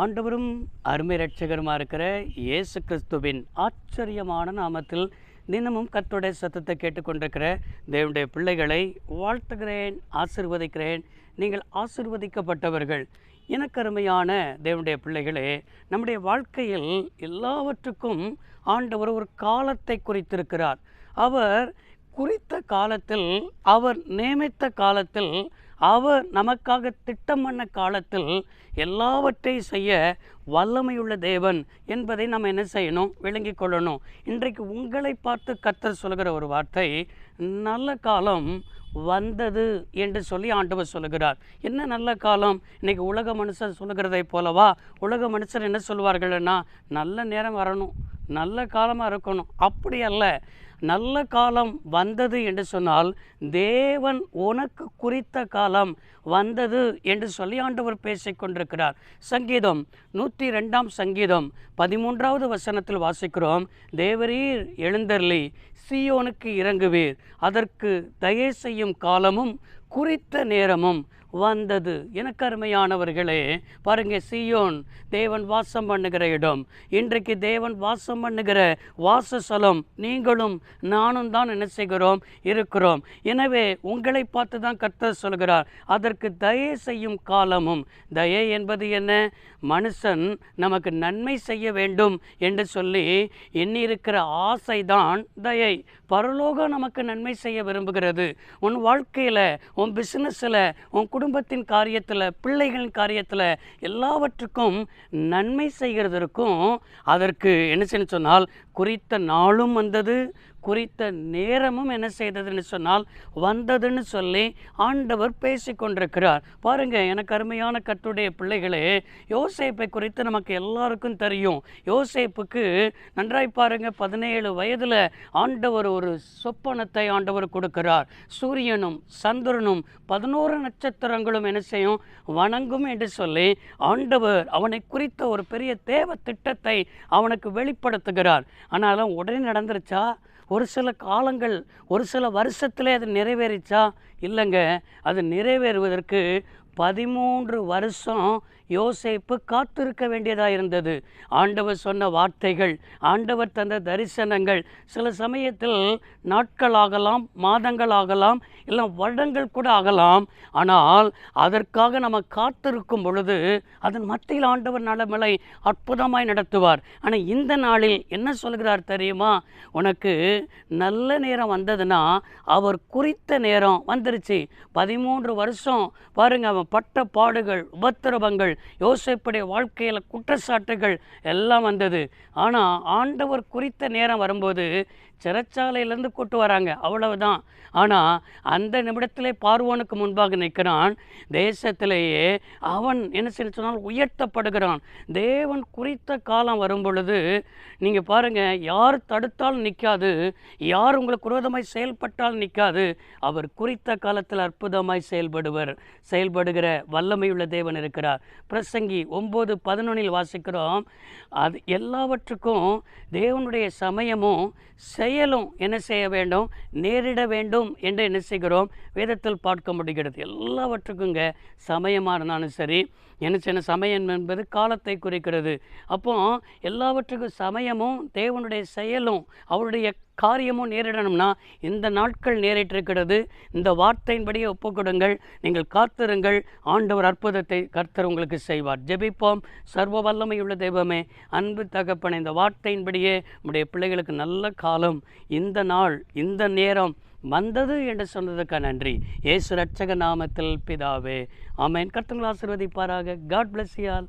ஆண்டவரும் அருமை ரட்சகருமா இருக்கிற இயேசு கிறிஸ்துவின் ஆச்சரியமான நாமத்தில் தினமும் கர்த்தருடைய சத்தத்தை கேட்டுக்கொண்டிருக்கிற தேவனுடைய பிள்ளைகளை வாழ்த்துகிறேன் ஆசிர்வதிக்கிறேன். நீங்கள் ஆசிர்வதிக்கப்பட்டவர்கள். இனக்கருமையான தேவனுடைய பிள்ளைகளே நம்முடைய வாழ்க்கையில் எல்லாவற்றுக்கும் ஆண்டவர் ஒரு காலத்தை குறித்திருக்கிறார். அவர் குறித்த காலத்தில் அவர் நியமித்த காலத்தில் அவர் நமக்காக திட்டம் பண்ண காலத்தில் எல்லாவற்றையும் செய்ய வல்லமையுள்ள தேவன் என்பதை நம்ம என்ன செய்யணும்? விளங்கி கொள்ளணும். இன்றைக்கு உங்களை பார்த்து கத்தர் சொல்கிற ஒரு வார்த்தை நல்ல காலம் வந்தது என்று சொல்லி ஆண்டவர் சொல்லுகிறார். என்ன நல்ல காலம்? இன்னைக்கு உலக மனுஷர் சொல்லுகிறதை போலவா? உலக மனுஷர் என்ன சொல்வார்கள்னா நல்ல நேரம் வரணும். நல்ல காலமாக இருக்கணும். அப்படி அல்ல. நல்ல காலம் வந்தது என்று சொன்னால் தேவன் உனக்கு குறித்த காலம் வந்தது என்று சொல்லி ஆண்டவர் பேசிக் கொண்டிருக்கிறார். சங்கீதம் நூற்றி ரெண்டாம் சங்கீதம் பதிமூன்றாவது வசனத்தில் வாசிக்கிறோம். தேவரீர் எழுந்தர்லி சீயோனுக்கு இறங்குவீர். அதற்கு தயவு செய்யும் காலமும் குறித்த நேரமும் வந்தது. எனக்கு அருமையானவர்களே பாருங்க சீயோன் தேவன் வாசம் பண்ணுகிற இடம். இன்றைக்கு தேவன் வாசம் பண்ணுகிற வாசஸ்தலம் நீங்களும் நானும் தான் என்ன செய்கிறோம்? இருக்கிறோம். எனவே உங்களை பார்த்து தான் கர்த்தர் சொல்கிறார். அதற்கு தயை செய்யும் காலமும். தயை என்பது என்ன? மனுஷன் நமக்கு நன்மை செய்ய வேண்டும் என்று சொல்லி எண்ணியிருக்கிற ஆசைதான் தயை. பரலோகம் நமக்கு நன்மை செய்ய விரும்புகிறது. உன் வாழ்க்கையில் உன் பிஸ்னஸில் உன் குடும்பத்தின் காரியத்தில் பிள்ளைகளின் காரியத்தில் எல்லாவற்றுக்கும் நன்மை செய்கிறதற்கும் அதற்கு என்ன செய்யணும் சொன்னால் குறித்த நாளும் வந்தது குறித்த நேரமும் என்ன செய்ததுன்னு சொன்னால் வந்ததுன்னு சொல்லி ஆண்டவர் பேசி கொண்டிருக்கிறார் பாருங்க எனக்கு அருமையான கத்துடைய பிள்ளைகளே யோசேப்பை குறித்து நமக்கு எல்லாருக்கும் தெரியும். யோசேப்புக்கு நன்றாய் பாருங்க பதினேழு வயதில் ஆண்டவர் ஒரு சொப்பனத்தை ஆண்டவர் கொடுக்கிறார். சூரியனும் சந்திரனும் பதினோரு நட்சத்திரங்களும் என்ன செய்யும்? வணங்கும் என்று சொல்லி ஆண்டவர் அவனை குறித்த ஒரு பெரிய தேவ திட்டத்தை அவனுக்கு வெளிப்படுத்துகிறார். ஆனாலும் உடனே நடந்துருச்சா? ஒரு சில காலங்கள் ஒரு சில வருஷத்திலே அது நிறைவேறிச்சா? இல்லைங்க. அது நிறைவேறுவதற்கு பதிமூன்று வருஷம் யோசேப்பு காத்திருக்க வேண்டியதாக இருந்தது. ஆண்டவர் சொன்ன வார்த்தைகள் ஆண்டவர் தந்த தரிசனங்கள் சில சமயத்தில் நாட்கள் ஆகலாம் மாதங்கள் ஆகலாம் இல்லை வருடங்கள் கூட ஆகலாம். ஆனால் அதற்காக நம்ம காத்திருக்கும் பொழுது அதன் மத்தியில் ஆண்டவர் நலமலை அற்புதமாய் நடத்துவார். ஆனால் இந்த நாளில் என்ன சொல்கிறார் தெரியுமா? உனக்கு நல்ல நேரம் வந்ததுன்னா அவர் குறித்த நேரம் வந்துருச்சு. பதிமூன்று வருஷம். பாருங்க அவன் பட்ட பாடுகள் உபத்திரவங்கள் யோசிப்புடைய வாழ்க்கையில் குற்றச்சாட்டுகள் எல்லாம் வந்தது. ஆனால் ஆண்டவர் குறித்த நேரம் வரும்போது சிறைச்சாலையிலேருந்து கூட்டு வராங்க. அவ்வளவுதான். ஆனால் அந்த நிமிடத்திலே பார்வோனுக்கு முன்பாக நிற்கிறான். தேசத்திலேயே அவன் என்ன செய்ய சொன்னால் உயர்த்தப்படுகிறான். தேவன் குறித்த காலம் வரும் பொழுது நீங்கள் பாருங்கள் யார் தடுத்தாலும் நிற்காது யார் உங்களுக்கு குரோதமாய் செயல்பட்டால் நிற்காது அவர் குறித்த காலத்தில் அற்புதமாய் செயல்படுவர் செயல்படுகிற வல்லமையுள்ள தேவன் இருக்கிறார். பிரசங்கி ஒம்பது பதினொன்றில் வாசிக்கிறோம். அது எல்லாவற்றுக்கும் தேவனுடைய சமயமும் செயலும் என்ன செய்ய வேண்டும்? நேரிட வேண்டும் என்று என்ன செய்கிறோம் வேதத்தில் பார்க்க முடிகிறது. எல்லாவற்றுக்குங்க சமயமாக இருந்தாலும் சரி என்ன செய்ய சமயம் என்பது காலத்தை குறிக்கிறது. அப்போ எல்லாவற்றுக்கும் சமயமும் தேவனுடைய செயலும் அவருடைய காரியமும் நேரிடணும்னா இந்த நாட்கள் நேரிட்டிருக்கிறது? இந்த வார்த்தையின்படியே ஒப்புக்கொடுங்கள். நீங்கள் காத்திருங்கள். ஆண்டவர் அற்புதத்தை கர்த்தர் உங்களுக்கு செய்வார். ஜெபிப்போம். சர்வ வல்லமையுள்ள தெய்வமே அன்பு தகப்பன இந்த வார்த்தையின்படியே நம்முடைய பிள்ளைகளுக்கு நல்ல காலம். இந்த நாள் இந்த நேரம் வந்தது என்று சொன்னதுக்கு நன்றி. ஏசு ரட்சக நாமத்தில் பிதாவே. ஆமேன். கர்த்தங்கள் ஆசிர்வதிப்பாராக. காட் பிளஸ் யால்